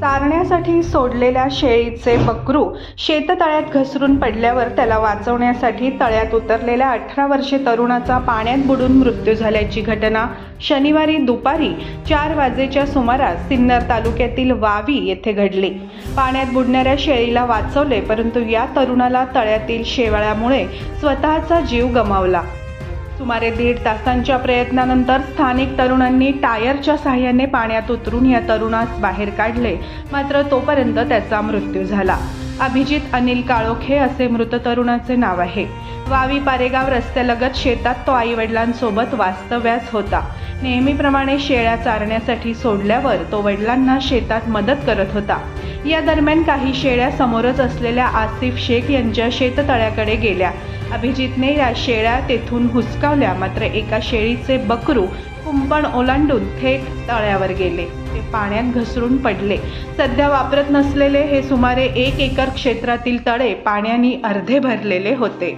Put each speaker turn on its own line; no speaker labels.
चारण्यासाठी सोडलेल्या शेळीचे बकरू शेततळ्यात घसरून पडल्यावर त्याला वाचवण्यासाठी तळ्यात उतरलेल्या अठरा वर्षे तरुणाचा पाण्यात बुडून मृत्यू झाल्याची घटना शनिवारी दुपारी चार वाजेच्या सुमारास सिन्नर तालुक्यातील वावी येथे घडली. पाण्यात बुडणाऱ्या शेळीला वाचवले परंतु या तरुणाला तळ्यातील शेवाळ्यामुळे स्वतःचा जीव गमावला. सुमारे दीड तासांच्या प्रयत्नानंतर स्थानिक तरुणांनी टायरच्या सहाय्याने पाण्यात उतरून या तरुणास बाहेर काढले. मात्र तोपर्यंत त्याचा मृत्यू झाला. अभिजित अनिल काळोखे असे मृत तरुणाचे नाव आहे. वावी पारेगाव रस्त्यालगत शेतात तो आई वडिलांसोबत वास्तव्यास होता. नेहमीप्रमाणे शेळ्या चारण्यासाठी सोडल्यावर तो वडिलांना शेतात मदत करत होता. या दरम्यान काही शेळ्या समोरच असलेल्या आसिफ शेख यांच्या शेततळ्याकडे गेल्या. अभिजितने या शेळ्या तेथून हुसकावल्या. मात्र एका शेळीचे बकरू कुंपण ओलांडून थेट तळ्यावर गेले. ते पाण्यात घसरून पडले. सध्या वापरत नसलेले हे सुमारे एक एकर क्षेत्रातील तळे पाण्याने अर्धे भरलेले होते.